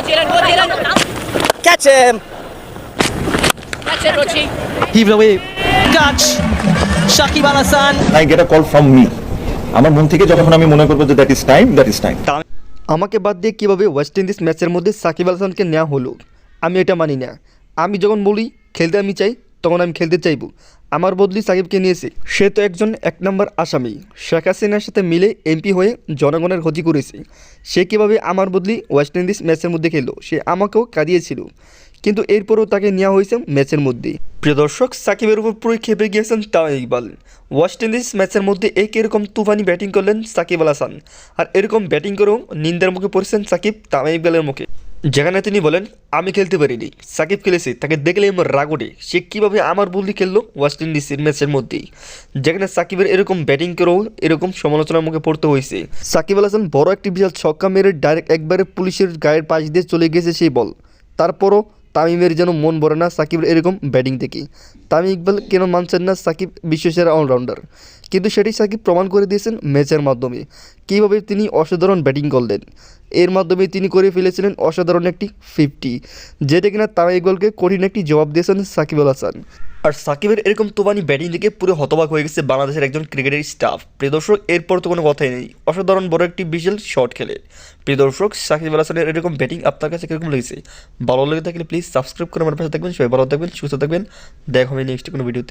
Dylan, go Dylan. Catch him! That's it, Rochi. Heaved away. Catch. Shakib Al Hassan. I get call call from me আমার মন থেকে যখন আমি মনে করব যে that is time that is time আমাকে বাদ দিয়ে কীভাবে ওয়েস্ট ইন্ডিজ ম্যাচের মধ্যে সাকিব আল হাসানকে নেওয়া হলো আমি এটা মানি না আমি যখন বলি খেলতে আমি চাই তখন আমি খেলতে চাইব। আমার বদলি সাকিবকে নিয়েছে। সে তো একজন এক নম্বর আসামি। শেখ হাসিনার সাথে মিলে এমপি হয়ে জনগণের ক্ষতি করেছে। সে কীভাবে আমার বদলি ওয়েস্ট ইন্ডিজ ম্যাচের মধ্যে খেললো, সে আমাকেও কাঁদিয়েছিল। কিন্তু এরপরও তাকে নেওয়া হয়েছে ম্যাচের মধ্যে। প্রিয় দর্শক, সাকিবের উপর পুরো খেপে গিয়েছেন তাও ইকবাল। ওয়েস্ট ইন্ডিজ ম্যাচের মধ্যে এক এরকম তুফানি ব্যাটিং করলেন সাকিব আল হাসান। আর এরকম ব্যাটিং করেও নিন্দার মুখে পড়েছেন সাকিব তামিম ইকবালের মুখে। যেখানে তিনি বলেন, আমি খেলতে পারিনি। সাকিব খেলেছে, তাকে দেখলে আমার রাগ ওঠে। সে কীভাবে আমার বললি খেললো? ওয়েস্ট ইন্ডিজের ম্যাচের মধ্যেই। যেখানে সাকিবের এরকম ব্যাটিং করেও এরকম সমালোচনার মুখে পড়তে হয়েছে। সাকিব আল হাসান বড় একটি বিশাল ছক্কা মেরে ডাইরেক্ট একবারে পুলিশের গায়ের পাশ দিয়ে চলে গেছে সেই বল। তারপরও তামিমের যেন মন ভরে না সাকিবের এরকম ব্যাটিং থেকে তামিম ইকবাল কেন মানছেন না সাকিব বিশ্বসেরা অলরাউন্ডার কিন্তু সেটি সাকিব প্রমাণ করে দিয়েছেন ম্যাচের মাধ্যমে। কীভাবে তিনি অসাধারণ ব্যাটিং করলেন? এর মাধ্যমে তিনি করে ফেলেছিলেন অসাধারণ একটি ফিফটি যেটা কিনা তামিম ইকবালকে কঠিন একটি জবাব দিয়েছেন সাকিব আল হাসান। আর সাকিবের এরকম তোবানি ব্যাটিং দেখে পুরো হতবাক হয়ে গেছে বাংলাদেশের একজন ক্রিকেটের স্টাফ প্রিয় দর্শক, এরপর তো কোনো কথাই নেই। অসাধারণ বড় একটি বিশাল শট খেলে। প্রিয় দর্শক, সাকিব আল হাসানের এরকম ব্যাটিং আপনার কাছে কীরকম লেগেছে? ভালো লেগে থাকলে প্লিজ সাবস্ক্রাইব করে আমার পাশে থাকবেন। সবাই ভালো থাকবেন, সুস্থ থাকবেন। দেখা হবে নেক্সট কোনো ভিডিওতে